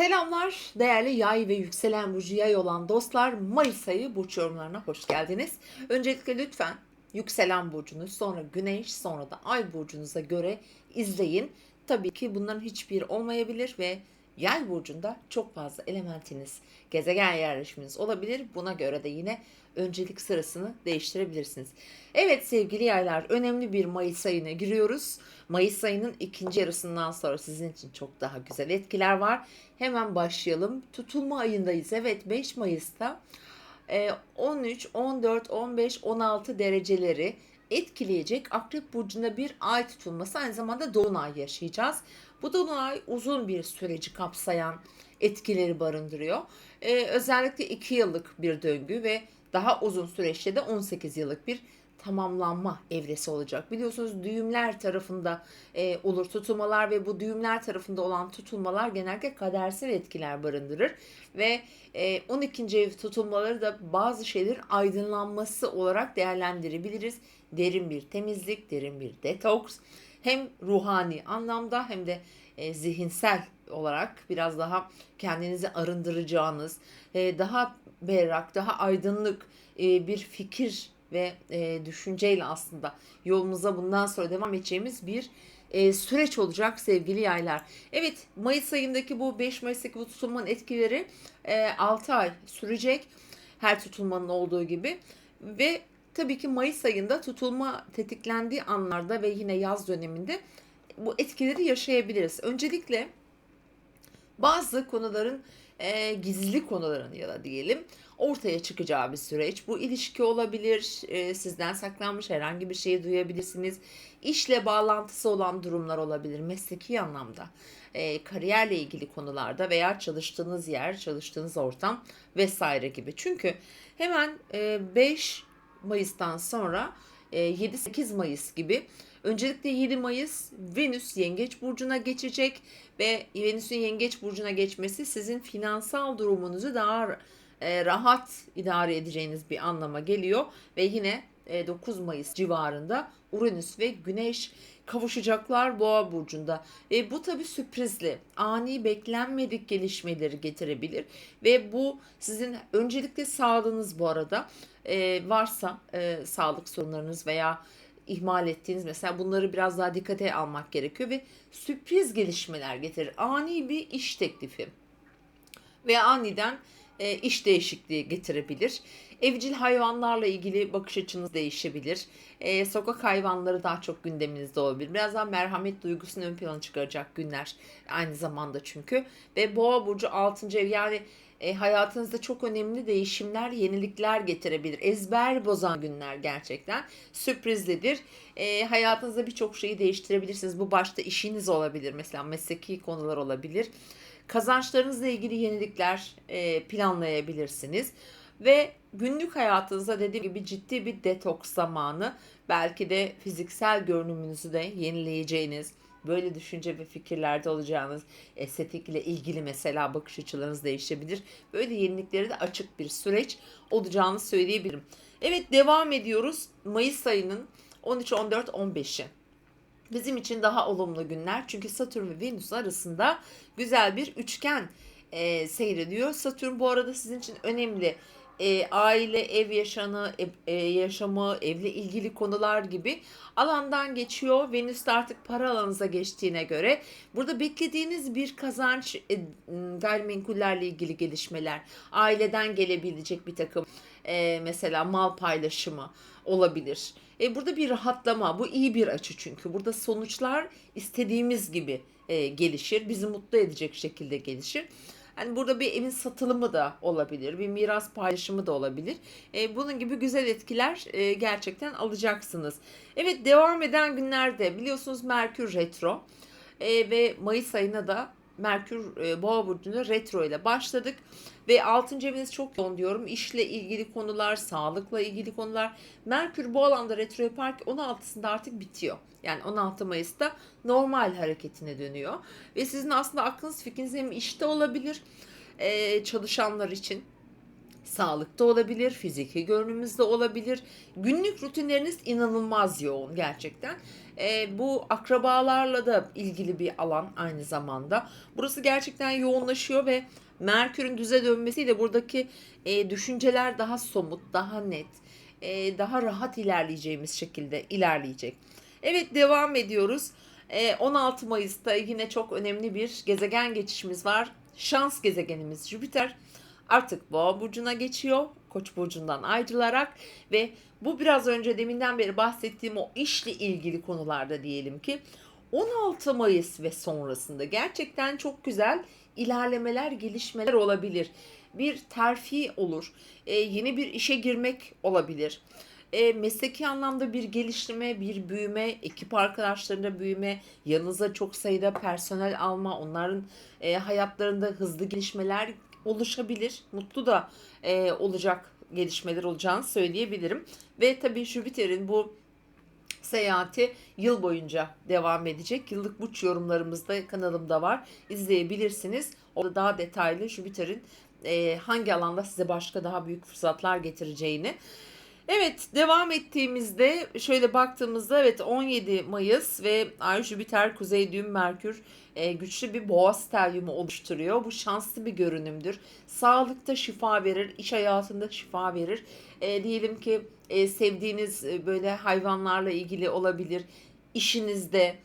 Selamlar değerli yay ve yükselen burcu yay olan dostlar Mayıs ayı burç yorumlarına hoş geldiniz. Öncelikle lütfen yükselen burcunuz sonra güneş sonra da ay burcunuza göre izleyin. Tabii ki bunların hiçbir olmayabilir ve yay burcunda çok fazla elementiniz, gezegen yerleşiminiz olabilir. Buna göre de yine öncelik sırasını değiştirebilirsiniz. Evet sevgili yaylar önemli bir Mayıs ayına giriyoruz. Mayıs ayının ikinci yarısından sonra sizin için çok daha güzel etkiler var. Hemen başlayalım. Tutulma ayındayız. Evet 5 Mayıs'ta e, 13, 14, 15, 16 dereceleri etkileyecek Akrep Burcu'nda bir ay tutulması aynı zamanda Dolunay yaşayacağız. Bu Dolunay uzun bir süreci kapsayan etkileri barındırıyor. E, özellikle 2 yıllık bir döngü ve daha uzun süreçte de 18 yıllık bir tamamlanma evresi olacak. Biliyorsunuz düğümler tarafında e, olur tutulmalar ve bu düğümler tarafında olan tutulmalar genellikle kadersel etkiler barındırır ve e, 12. ev tutulmaları da bazı şeylerin aydınlanması olarak değerlendirebiliriz. Derin bir temizlik, derin bir detoks hem ruhani anlamda hem de e, zihinsel olarak biraz daha kendinizi arındıracağınız, e, daha berrak, daha aydınlık e, bir fikir ve e, düşünceyle aslında yolumuza bundan sonra devam edeceğimiz bir e, süreç olacak sevgili yaylar. Evet Mayıs ayındaki bu 5 Mayıs'taki bu tutulmanın etkileri e, 6 ay sürecek. Her tutulmanın olduğu gibi ve tabii ki Mayıs ayında tutulma tetiklendiği anlarda ve yine yaz döneminde bu etkileri yaşayabiliriz. Öncelikle bazı konuların e, gizli konuların ya da diyelim ortaya çıkacağı bir süreç. Bu ilişki olabilir, e, sizden saklanmış herhangi bir şeyi duyabilirsiniz. İşle bağlantısı olan durumlar olabilir mesleki anlamda. E, kariyerle ilgili konularda veya çalıştığınız yer, çalıştığınız ortam vesaire gibi. Çünkü hemen e, 5 Mayıs'tan sonra e, 7-8 Mayıs gibi Öncelikle 7 Mayıs Venüs Yengeç Burcu'na geçecek ve Venüs'ün Yengeç Burcu'na geçmesi sizin finansal durumunuzu daha e, rahat idare edeceğiniz bir anlama geliyor. Ve yine e, 9 Mayıs civarında Uranüs ve Güneş kavuşacaklar Boğa burcunda. Ve bu tabi sürprizli, ani beklenmedik gelişmeleri getirebilir ve bu sizin öncelikle sağlığınız bu arada e, varsa e, sağlık sorunlarınız veya ihmal ettiğiniz mesela bunları biraz daha dikkate almak gerekiyor ve sürpriz gelişmeler getirir. Ani bir iş teklifi veya aniden e, iş değişikliği getirebilir. Evcil hayvanlarla ilgili bakış açınız değişebilir. E, sokak hayvanları daha çok gündeminizde olabilir. Biraz daha merhamet duygusunu ön plana çıkaracak günler aynı zamanda çünkü. Ve boğa burcu 6. ev yani e, hayatınızda çok önemli değişimler, yenilikler getirebilir. Ezber bozan günler gerçekten sürprizlidir. E, hayatınızda birçok şeyi değiştirebilirsiniz. Bu başta işiniz olabilir mesela mesleki konular olabilir. Kazançlarınızla ilgili yenilikler e, planlayabilirsiniz. Ve günlük hayatınızda dediğim gibi ciddi bir detoks zamanı. Belki de fiziksel görünümünüzü de yenileyeceğiniz, böyle düşünce ve fikirlerde olacağınız estetikle ilgili mesela bakış açılarınız değişebilir. Böyle yeniliklere de açık bir süreç olacağını söyleyebilirim. Evet devam ediyoruz. Mayıs ayının 13, 14, 15'i bizim için daha olumlu günler. Çünkü Satürn ve Venüs arasında güzel bir üçgen e, seyrediyor. Satürn bu arada sizin için önemli. E, aile, ev yaşamı, e, e, yaşamı, evle ilgili konular gibi alandan geçiyor. Venüs de artık para alanınıza geçtiğine göre burada beklediğiniz bir kazanç e, gayrimenkullerle ilgili gelişmeler, aileden gelebilecek bir takım e, mesela mal paylaşımı olabilir. E, burada bir rahatlama, bu iyi bir açı çünkü. Burada sonuçlar istediğimiz gibi e, gelişir, bizi mutlu edecek şekilde gelişir. Yani burada bir evin satılımı da olabilir, bir miras paylaşımı da olabilir. E, bunun gibi güzel etkiler e, gerçekten alacaksınız. Evet devam eden günlerde biliyorsunuz Merkür retro e, ve Mayıs ayına da Merkür e, Boğa burcunda retro ile başladık ve 6. eviniz çok yoğun diyorum. İşle ilgili konular, sağlıkla ilgili konular. Merkür bu alanda retro yaparken 16'sında artık bitiyor. Yani 16 Mayıs'ta normal hareketine dönüyor. Ve sizin aslında aklınız fikriniz hem işte olabilir e, çalışanlar için Sağlıkta olabilir, fiziki görünümüzde olabilir. Günlük rutinleriniz inanılmaz yoğun gerçekten. E, bu akrabalarla da ilgili bir alan aynı zamanda. Burası gerçekten yoğunlaşıyor ve Merkür'ün düze dönmesiyle buradaki e, düşünceler daha somut, daha net, e, daha rahat ilerleyeceğimiz şekilde ilerleyecek. Evet devam ediyoruz. E, 16 Mayıs'ta yine çok önemli bir gezegen geçişimiz var. Şans gezegenimiz Jüpiter artık Boğa burcuna geçiyor. Koç burcundan ayrılarak ve bu biraz önce deminden beri bahsettiğim o işle ilgili konularda diyelim ki 16 Mayıs ve sonrasında gerçekten çok güzel ilerlemeler, gelişmeler olabilir. Bir terfi olur, e, yeni bir işe girmek olabilir. E, mesleki anlamda bir geliştirme, bir büyüme, ekip arkadaşlarında büyüme, yanınıza çok sayıda personel alma, onların e, hayatlarında hızlı gelişmeler oluşabilir. Mutlu da e, olacak gelişmeler olacağını söyleyebilirim. Ve tabii Jüpiter'in bu seyahati yıl boyunca devam edecek. Yıllık burç yorumlarımız da kanalımda var. İzleyebilirsiniz. Orada daha detaylı Jüpiter'in e, hangi alanda size başka daha büyük fırsatlar getireceğini. Evet devam ettiğimizde şöyle baktığımızda evet 17 Mayıs ve Ay Jüpiter Kuzey Düğüm Merkür e, güçlü bir boğa stelyumu oluşturuyor. Bu şanslı bir görünümdür. Sağlıkta şifa verir, iş hayatında şifa verir. E, diyelim ki e, sevdiğiniz e, böyle hayvanlarla ilgili olabilir. İşinizde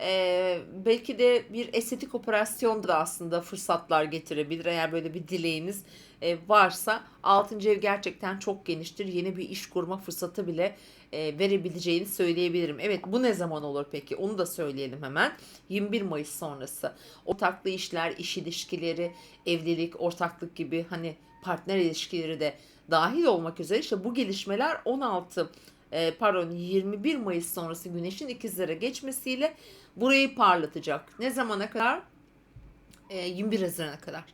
e, belki de bir estetik operasyonda da aslında fırsatlar getirebilir. Eğer böyle bir dileğiniz e, varsa 6. ev gerçekten çok geniştir. Yeni bir iş kurma fırsatı bile e, verebileceğini söyleyebilirim. Evet bu ne zaman olur peki? Onu da söyleyelim hemen. 21 Mayıs sonrası. Ortaklı işler, iş ilişkileri, evlilik, ortaklık gibi hani partner ilişkileri de dahil olmak üzere işte bu gelişmeler 16 e, pardon 21 Mayıs sonrası güneşin ikizlere geçmesiyle burayı parlatacak. Ne zamana kadar? E, 21 Haziran'a kadar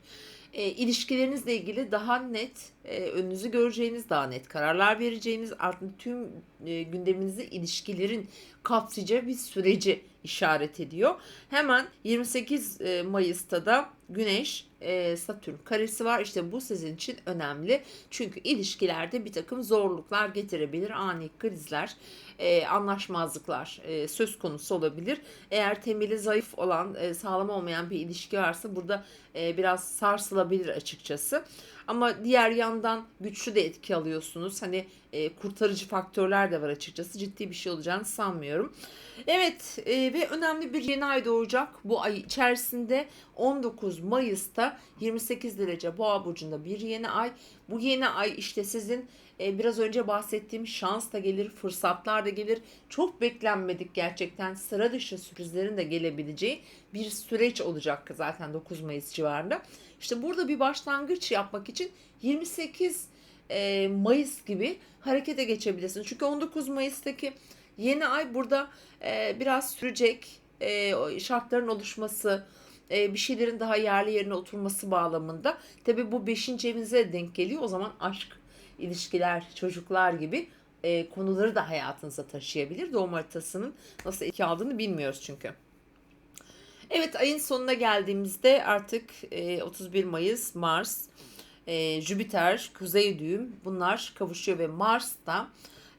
e, ilişkilerinizle ilgili daha net e, önünüzü göreceğiniz, daha net kararlar vereceğiniz, artık tüm e, gündeminizi ilişkilerin kapsayacağı bir süreci işaret ediyor. Hemen 28 e, Mayıs'ta da Güneş e, Satürn karesi var. İşte bu sizin için önemli. Çünkü ilişkilerde bir takım zorluklar getirebilir. Ani krizler, e, anlaşmazlıklar e, söz konusu olabilir. Eğer temeli zayıf olan, e, sağlam olmayan bir ilişki varsa burada e, biraz sarsılabilir açıkçası. Ama diğer yandan güçlü de etki alıyorsunuz. Hani e, kurtarıcı faktörler de var açıkçası. Ciddi bir şey olacağını sanmıyorum. Evet e, ve önemli bir yeni ay doğacak. Bu ay içerisinde 19 Mayıs'ta 28 derece Boğa burcunda bir yeni ay. Bu yeni ay işte sizin e, biraz önce bahsettiğim şans da gelir, fırsatlar da gelir. Çok beklenmedik gerçekten sıra dışı sürprizlerin de gelebileceği bir süreç olacak zaten 9 Mayıs civarında. İşte burada bir başlangıç yapmak için 28 e, Mayıs gibi harekete geçebilirsiniz. Çünkü 19 Mayıs'taki yeni ay burada e, biraz sürecek e, şartların oluşması, e, bir şeylerin daha yerli yerine oturması bağlamında. Tabi bu 5. evinize denk geliyor. O zaman aşk, ilişkiler, çocuklar gibi e, konuları da hayatınıza taşıyabilir. Doğum haritasının nasıl etki aldığını bilmiyoruz çünkü. Evet ayın sonuna geldiğimizde artık e, 31 Mayıs Mars, e, Jüpiter, Kuzey düğüm bunlar kavuşuyor ve Mars da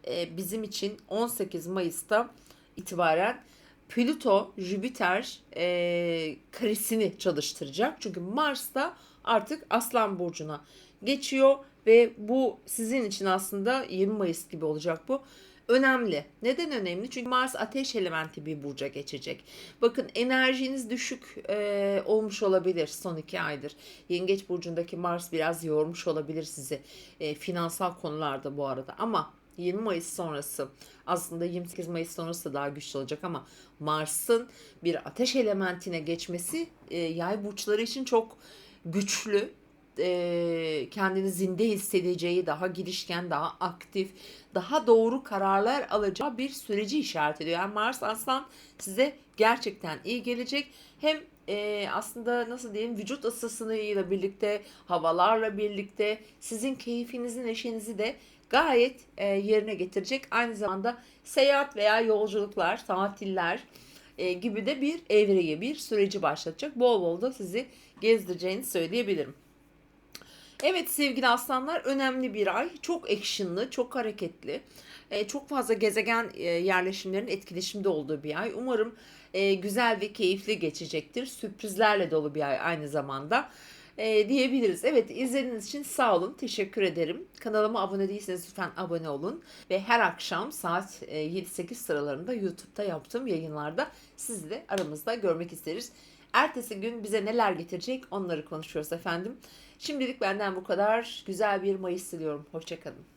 e, bizim için 18 Mayıs'ta itibaren Plüto, Jüpiter e, karesini çalıştıracak. Çünkü Mars da artık Aslan Burcu'na geçiyor ve bu sizin için aslında 20 Mayıs gibi olacak bu önemli. Neden önemli? Çünkü Mars ateş elementi bir burca geçecek. Bakın enerjiniz düşük e, olmuş olabilir son iki aydır. Yengeç burcundaki Mars biraz yormuş olabilir sizi e, finansal konularda bu arada ama 20 Mayıs sonrası aslında 28 Mayıs sonrası daha güçlü olacak ama Mars'ın bir ateş elementine geçmesi e, yay burçları için çok güçlü e, kendini zinde hissedeceği, daha girişken, daha aktif, daha doğru kararlar alacağı bir süreci işaret ediyor. Yani Mars Aslan size gerçekten iyi gelecek. Hem e, aslında nasıl diyeyim vücut ısısıyla birlikte, havalarla birlikte sizin keyfinizi, neşenizi de gayet e, yerine getirecek. Aynı zamanda seyahat veya yolculuklar, tatiller e, gibi de bir evreye, bir süreci başlatacak. Bol bol da sizi gezdireceğini söyleyebilirim. Evet sevgili aslanlar önemli bir ay. Çok actionlı, çok hareketli. e, çok fazla gezegen e, yerleşimlerinin etkileşimde olduğu bir ay. Umarım e, güzel ve keyifli geçecektir. Sürprizlerle dolu bir ay aynı zamanda. e, diyebiliriz. Evet izlediğiniz için sağ olun. Teşekkür ederim. Kanalıma abone değilseniz lütfen abone olun. Ve her akşam saat e, 7-8 sıralarında YouTube'da yaptığım yayınlarda sizi de aramızda görmek isteriz. Ertesi gün bize neler getirecek onları konuşuyoruz efendim. Şimdilik benden bu kadar. Güzel bir Mayıs diliyorum. Hoşçakalın.